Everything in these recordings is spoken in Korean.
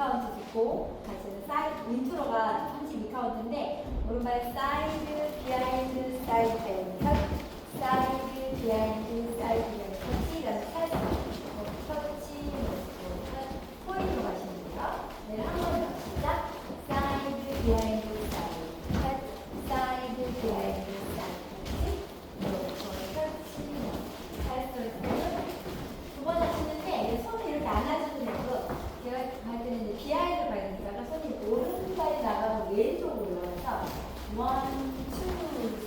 32카운트 듣고 같이 사이드 인트로가 32카운트인데 오른발 사이드 비하인드 사이드 컷 사이드 비하인드 터치 그다음에 살짝 어, 터치 컷 포인트로 가시면 돼요. 네, 한번 더 시작 사이드 비하인드 사이드 컷 사이드 비하인드 사이드 터치 터치 살짝 두번 하시는데 손을 이렇게 안아주는 거고 제가 할 때는 이제 비하인드 가야 되니까 손이 오른발이 나가고 왼쪽으로 올라가서 원, 투,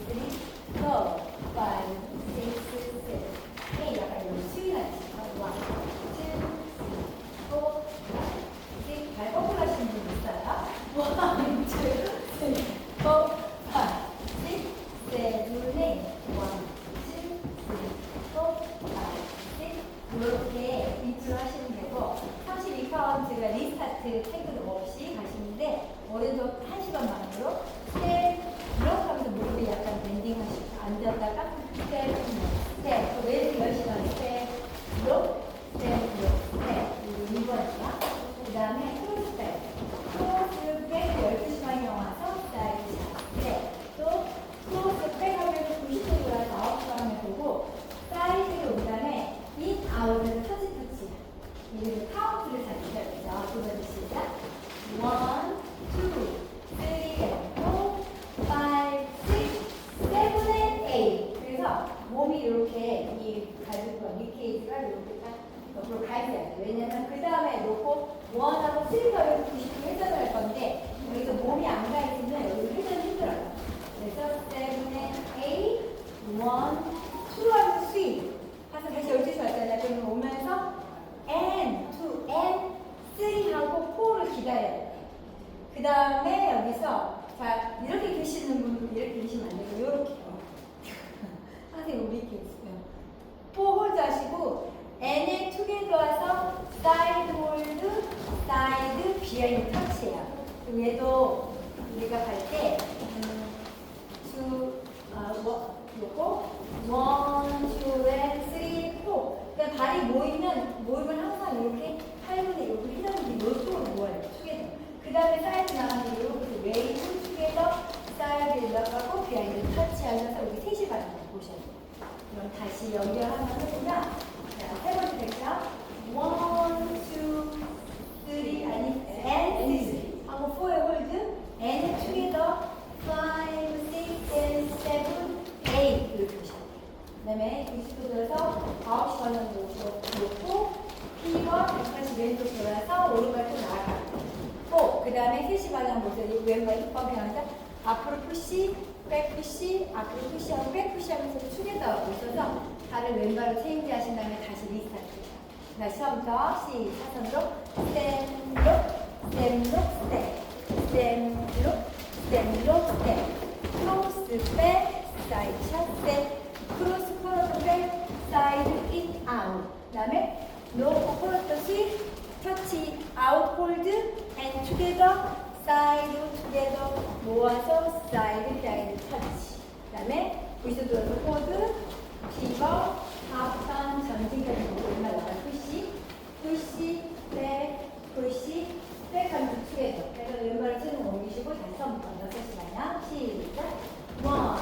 쓰리, 포, 파이브, 식스, 세븐, 에이 약간 이런 스윙하지 원, 투, 포, 파이브, 식스 발 거꾸로 하시는 분 있어요? 원, 투, 쓰리, 포, 파이브, 식스, 세븐, 에잇 원, 투, 쓰리, 포, 파이브, 식스 이렇게 인트로 하시면 되고 32카운트가 리스타트 태그 없이 가시는데 오른쪽 1시간 만으로 스텝 이렇게 하면서 무릎이 약간 밴딩 하시고 앉았다가 스텝 스텝 또 왼쪽 10시간 스텝 로 스텝 로 스텝 그리고 2번이야 그 다음에 크로스 스텝 크로스 백 12시간 영화서 사이드 스텝 또 크로스 백 하면 90도 돌아서 9시간 보고 사이드로 온 다음에 인, 아웃은 터치 터치. 이리고 카운트를 잘 주셔야 되죠. 두 번째 시작. 원, 투, 쓰리, 포, 파이브, 식스, 세븐, 앤 에잇. 그래서 몸이 이렇게 이 갈비뼈, 니케이지가 이렇게 딱 옆으로 가야 돼요. 왜냐면 그 다음에 놓고 원하고 여기 90도 회전을 할 건데 여기서 몸이 안 가 있으면 여기 회전 힘들어요. 그래서 앤 에잇, 원, 투 하면 스윗. 하서 다시 12시 왔잖아요. 그러면 오면서 and, to, and, three 하고 four를 기다려야 돼. 그 다음에 여기서 자 이렇게 계시는 분은 이렇게 계시면 안 되고 이렇게요. 선생님 우리 이렇게 있어요. four 홀드 하시고 and에 와서 side hold, side behind touch예요. 그럼 얘도 우리가 갈때 음, two, 아, 뭐, 요거 쓰리, 포. 그러니까 발이 모이면 모이면 항상 이렇게 팔분의 이렇게 회전이 이쪽으로 모아요. 투게더. 그 다음에 사이드 나가는 이렇게 웨이브 투게더 사이드 올라가고 비하인드 터치하면서 여기 셋이 가는 거 보셔야 돼요. 그럼 다시 연결하면 해보면 자, 세 번째 섹션 원, 투, 쓰리 아니 투게더 파이브, 식스, 앤, 세븐, 에잇 이렇게 보셔야 돼요. 그 다음에 20도 들어서 9시 방향 놓고 P와 180 왼쪽 돌아서 오른발 또 나아가고 그 다음에 3시 방향 보세요. 왼발 힙업이 하면서 앞으로 푸시, 백 푸시, 앞으로 푸시하고 백 푸시하면서 하고 있어서 발을 왼발로 체인지 하신 다음에 다시 리스타트 다시 처음부터 시사선으로 스텝, 스텝, 스텝, 스텝, 스텝, 스텝, 크로스, 백, 사이드 샷, 스텝, 크로스 코너도 백, 사이드 인 아웃. 그 다음에 놓고 코너도 스윗, 터치 아웃 홀드 앤 투게더 사이드 투게더 모아서 사이드 사이드 터치. 그 다음에 부스 돌아서 코드 피버 백한 6에 죠 그래서 왼발을 치는 옮기시고 다시 한번 던져서 시간이야. 시작. 원.